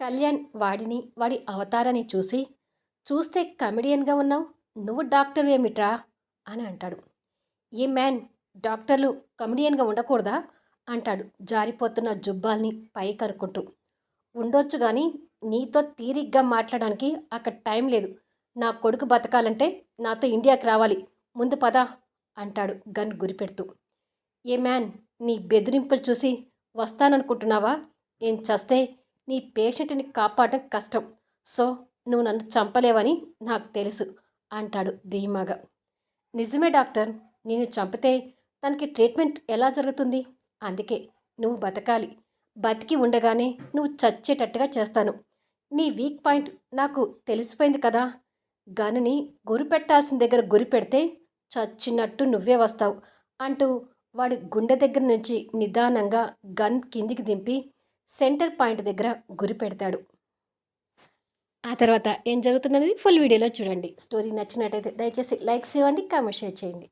కళ్యాణ్ వాడిని వాడి అవతారాన్ని చూసి చూస్తే కమెడియన్గా ఉన్నావు నువ్వు డాక్టర్ ఏమిట్రా? అని అంటాడు. ఏ మ్యాన్ డాక్టర్లు కమెడియన్గా ఉండకూడదా? అంటాడు జారిపోతున్న జుబ్బాల్ని పై కనుక్కుంటూ ఉండొచ్చు కానీ నీతో తీరిగ్గా మాట్లాడడానికి అక్కడ టైం లేదు. నా కొడుకు బతకాలంటే నాతో ఇండియాకి రావాలి. ముందు పద అంటాడు గన్ గురిపెడుతూ. ఏ మ్యాన్ నీ బెదిరింపులు చూసి వస్తాననుకుంటున్నావా? ఏం చస్తే నీ పేషెంట్ని కాపాడడం కష్టం. సో నువ్వు నన్ను చంపలేవని నాకు తెలుసు అంటాడు ధీమాగా. నిజమే డాక్టర్ నేను చంపితే తనకి ట్రీట్మెంట్ ఎలా జరుగుతుంది? అందుకే నువ్వు బతకాలి. బతికి ఉండగానే నువ్వు చచ్చేటట్టుగా చేస్తాను. నీ వీక్ పాయింట్ నాకు తెలిసిపోయింది కదా. గనుని గురి పెట్టాల్సిన దగ్గర గురి పెడితే చచ్చినట్టు నువ్వే వస్తావు అంటూ వాడి గుండె దగ్గర నుంచి నిదానంగా గన్ కిందికి దింపి సెంటర్ పాయింట్ దగ్గర గురి పెడతాడు. ఆ తర్వాత ఏం జరుగుతున్నది? ఫుల్ వీడియోలో చూడండి. స్టోరీ నచ్చినట్టయితే దయచేసి లైక్స్ ఇవ్వండి కామెంట్ షేర్ చేయండి.